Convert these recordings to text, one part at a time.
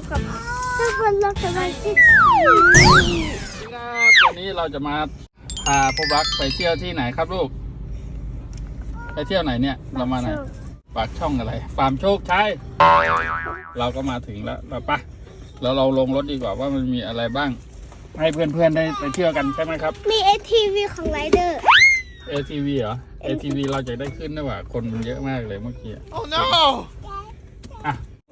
บอกกับทุกคนเราจะมาที่ครับวันนี้เราจะมาพาพวกรักไปเที่ยวที่ไหนครับลูก ไปเที่ยวไหนเนี่ย เรามาไหน ปากช่องอะไร ฟาร์มโชคชัย เราก็มาถึงแล้วเราปะแล้วเราลงรถดีกว่าว่ามันมีอะไรบ้าง ให้เพื่อนๆได้ไปเที่ยวกันใช่ไหมครับ มี ATV ของไรเดอร์ ATV เหรอ ATV เราจะได้ขึ้นได้ว่าคนมันเยอะมากเลยเมื่อกี้ Oh no!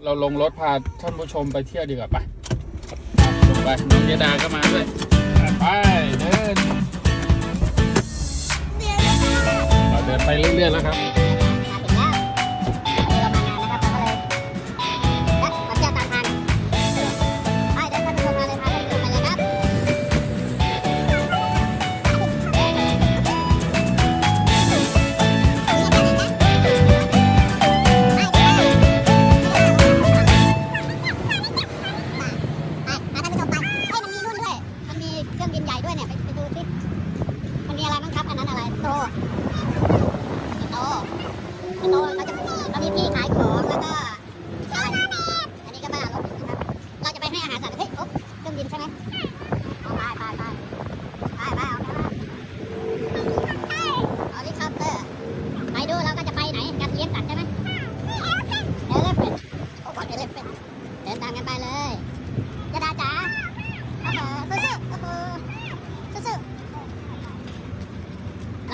เราลงรถพาท่านผู้ชมไปเที่ยวดีกว่าปะลงไปน้องยดาก็มาด้วยไปเดินเราเดินไปเรื่อยๆแล้วครับ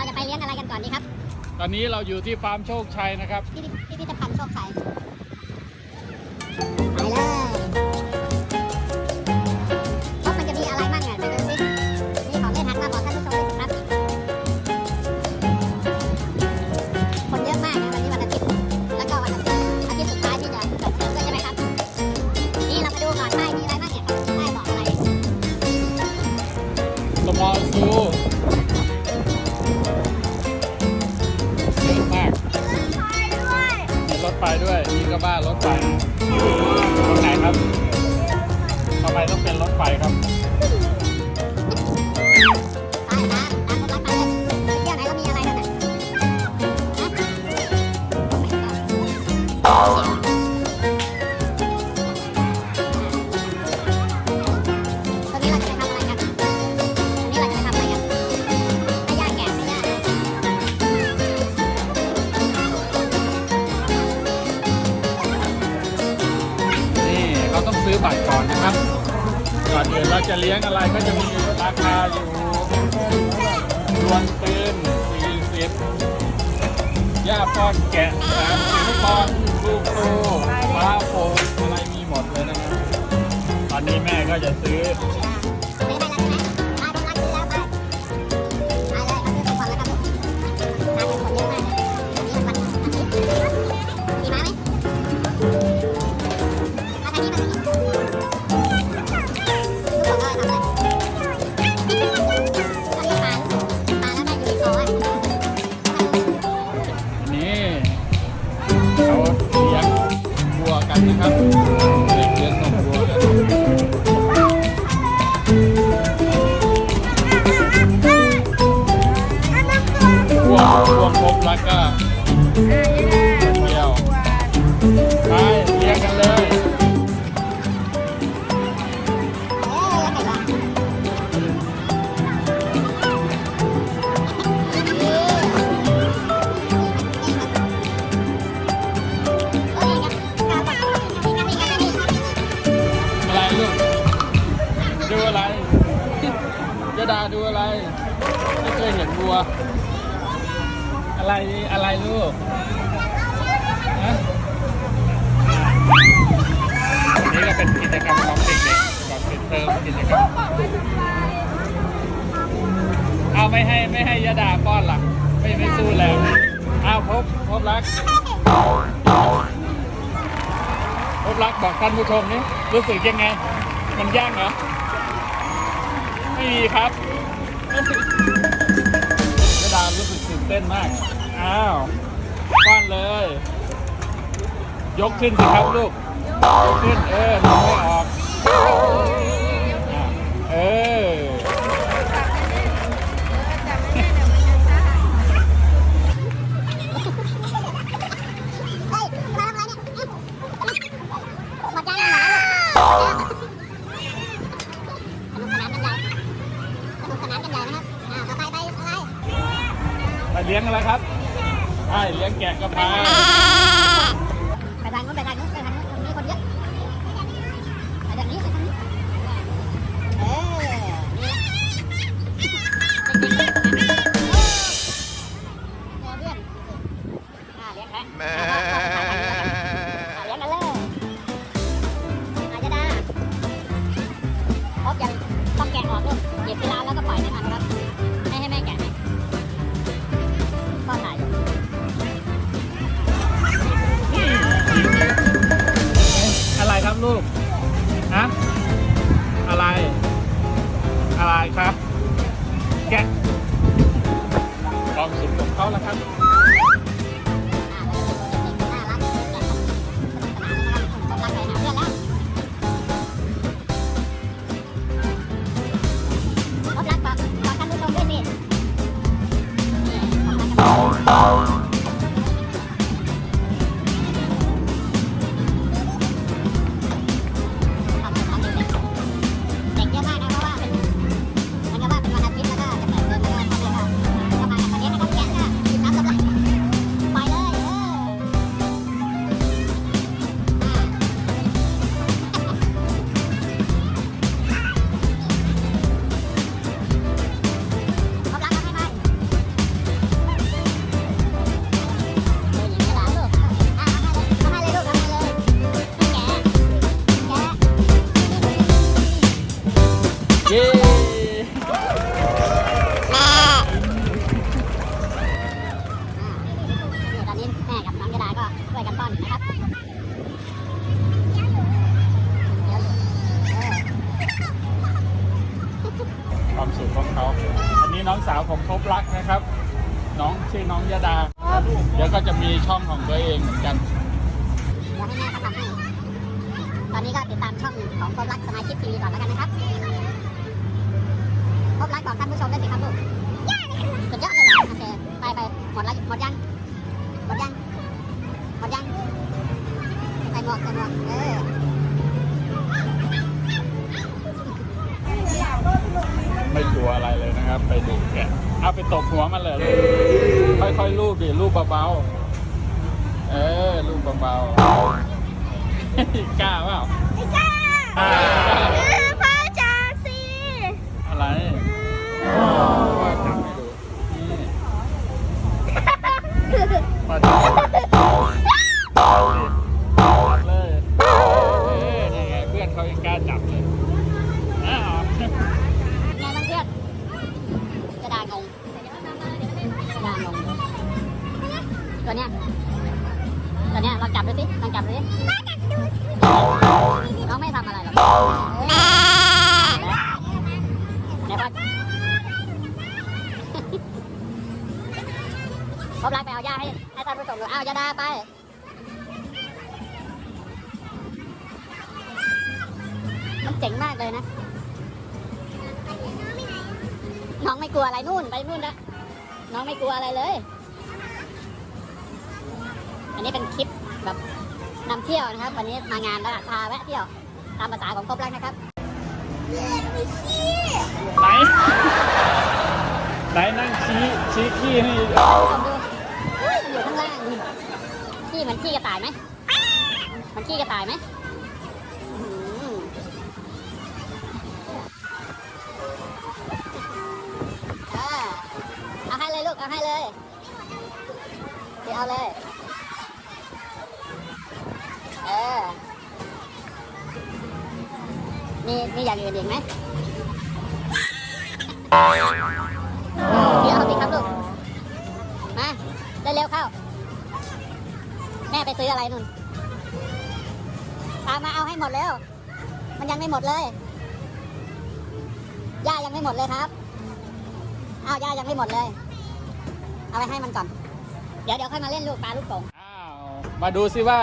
จะไปเลี้ยงอะไรกันก่อนดีครับ ตอนนี้เราอยู่ที่ฟาร์มโชคชัยนะครับ พิพิพิพิธภัณฑ์โชคชัย ฮะตรงนี้เราจะไปทำอะไรกันตรงนี้เราจะไปทำอะไรกันให้ย่าแกะให้ย่านี่เราต้องซื้อบัตรก่อนนะครับ ก่อนอื่นเราจะเลี้ยงอะไรก็จะมีราคาอยู่รวนปืน40ย่าป้อนแกะ30ปอน ลูกโตฟ้าโฟมอะไรมีหมดเลยนะครับ ตอนนี้แม่ก็จะซื้อซื้อได้แล้วใช่ไหมไปคนรัก เดียวไปเลี้ยงกันเลยอะไรลูกดูอะไรยดาดูอะไร ไม่เคยเห็นวัว อะไรอะไรลูกนี่ก็เป็นกิจกรรมของเด็กๆก่อนปิดเทอมกิจกรรมเอาไม่ให้ไม่ให้ยาดาป้อนล่ะไม่ไม่สู้แล้วเอาพบพบรักพบรักบอกท่านผู้ชมนี่รู้สึกยังไง มันยากเหรอไม่มีครับรู้สึก เต้นมาก อ้าวป้อนเลย ยกขึ้นสิครับลูก ยกขึ้น เออไม่ออก เออ ลูกฮะอะไร อะไรครับ แกะความสุขของเขาแล้วครับเอาเป็น พบรักนะครับ น้องชื่อน้องยาดา เดี๋ยวก็จะมีช่องของตัวเองเหมือนกัน เดี๋ยวให้แม่เขาทำให้ ตอนนี้ก็ติดตามช่องของพบรักสมาชิกทีวีก่อนแล้วกันนะครับ พบรักบอกท่านผู้ชมได้สิครับลูกสุดยอดเลยเหรอโอเคไปไปหมดแล้วหมดยัง หมดยัง ตบหัวมันเลยลูกค่อยๆลูบดิลูบเบาๆ เออลูบเบาๆ กล้าเปล่า ไม่กล้า น้องไม่ทำอะไรหรอกเดี๋ยวพอพบรักไปเอายาให้ให้ท่านผู้ชมดูอ้าวยาดาไปมันเจ๋งมากเลยนะ น้องไม่กลัวอะไรนู่นไปนู่นละน้องไม่กลัวอะไรเลย อันนี้เป็นคลิปแบบ นำเที่ยวนะครับ วันนี้มางานแล้วล่ะพาแวะเที่ยวตามภาษาของครบรักนะครับไหนไหนนั่งชี้ชี้ขี้ให้ผู้ชมดูเฮ้ยมันอยู่ข้างล่างนี่ขี้เหมือนขี้กระต่ายไหมมันขี้กระต่ายไหมอื้อหือเออเอาให้เลยลูกเอาให้เลยเดี๋ยวเอาเลย เออ มีมีอย่างอื่นอีกไหมเดี๋ยวเอาสิครับลูก มาเร็วๆเข้า แม่ไปซื้ออะไรนุ่นตามมาเอาให้หมดแล้ว มันยังไม่หมดเลย ย่ายังไม่หมดเลยครับ อ้าวย่ายังไม่หมดเลย เอาไปให้มันก่อน เดี๋ยวเดี๋ยวค่อยมาเล่นลูกปลาลูกโป่งอ้าว มาดูซิว่า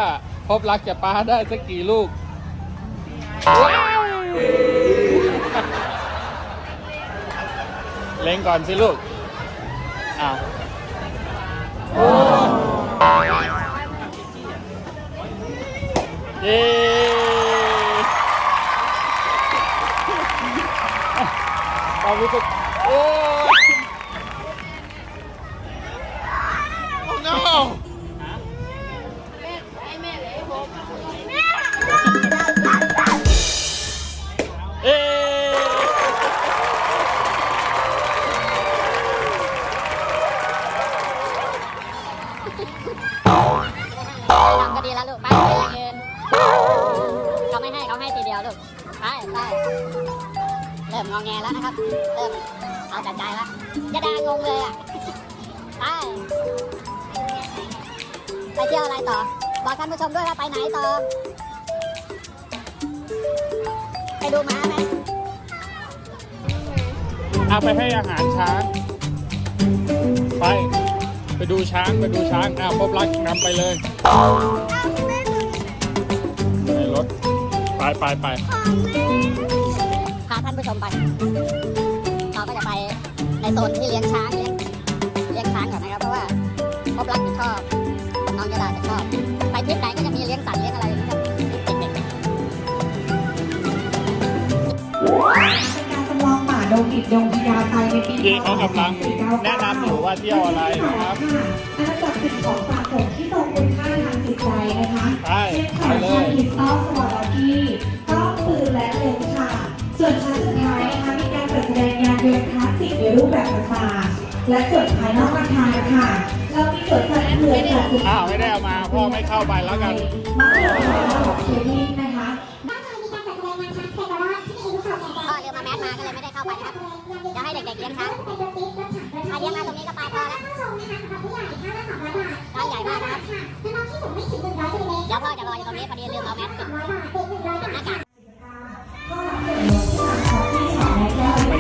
พบรักจะปาได้สักกี่ลูกเล็งก่อนสิลูกอ้าว ไปไปเริ่มงอแงแล้วนะครับ เริ่มเอาแต่ใจแล้วยาดางงเลยอะ ไป ไปเที่ยวอะไรต่อ บอกท่านผู้ชมด้วยว่าไปไหนต่อ ไปดูม้าไหมเอาไปให้อาหารช้าง ไป ไปดูช้าง ไปดูช้างอ้าวพบรักนำไปเลย ไปไปไปพาท่านผู้ชมไป เราก็จะไปในโซนที่เลี้ยงช้างเลี้ยงเลี้ยงช้างก่อนนะครับ เพราะว่าพบรักจะชอบ น้องยาดาจะชอบ ไปทริปไหนก็จะมีเลี้ยงสัตว์เลี้ยงอะไรอย่างเงี้ยเด็กๆเป็นการจำลองป่าดงดิบดงพญาไทในปีที่เขากำลังแนะนำอยู่ว่าเที่ยวอะไรนะครับอาณาจักรสิ่งของสะสมที่ทรงคุณ นะคะไปเช่นไปขอเลงชายติสตอลสวอร์ดอกี้กล้องปืนและเลนส์ค่ะ ส่วนชั้นสุดท้ายนะคะมีการจัดแสดงยานยนต์คลาสสิกในรูปแบบต่างๆและส่วนภายนอกอาคารค่ะเรามีสวนสัตว์เผือกจากสุดอ้าวไม่ได้เอามาพ่อไม่เข้าไปแล้วกันมะเขือเทศของเควินนะคะพ่อเรือมาแมสมาก็เลยไม่ได้เข้าไปนะครับเดี๋ยวให้เด็กๆเลี้ยงช้างมาเลี้ยงมาตรงนี้ก็ไปพอแล้วช้างใหญ่มากนะครับเดี๋ยวพ่อจะรออยู่ตรงนี้พอดีลืมเอาแมสปิดปิดหน้ากากก็รับส่วนลดที่หลังของที่สองในแก้วไป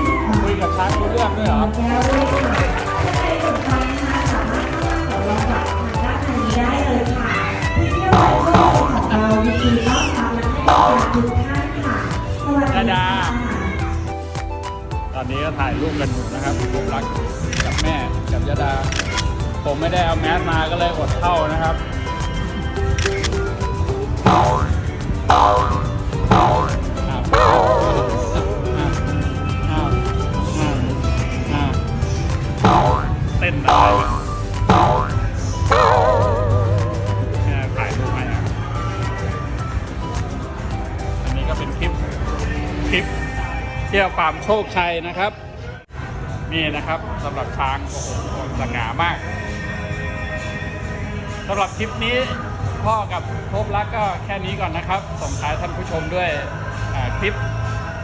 คุยกับช้างรู้เรื่องด้วยเหรอแก้วด้วยค่ะถ้าใครสนใจนะคะสามารถเข้ามาสำรองบัตรทางด้านทางนี้ได้เลยค่ะที่เที่ยวไทยช่วงของเรายินดีต้อนรับและให้บริการทุกท่านค่ะสวัสดีค่ะตอนนี้ก็ถ่ายรูปกันอยู่นะครับผมรักกับแม่กับยาดา ผมไม่ได้เอาแมสมาก็เลยอดเข้านะครับ เต้นไรกันเนี่ถ่ายรูปไปนะครับอันนี้ก็เป็นคลิป คลิปเที่ยวฟาร์มโชคชัยนะครับ นี่นะครับสำหรับช้าง โอ้โหสง่ามากสำหรับคลิปนี้ พ่อกับพบรักก็แค่นี้ก่อนนะครับ ส่งท้ายท่านผู้ชมด้วยคลิป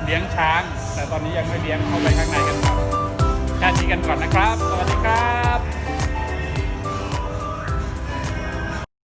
เลี้ยงช้าง แต่ตอนนี้ยังไม่เลี้ยงเข้าไปข้างในกันครับแค่นี้กันก่อนนะครับ สวัสดีครับ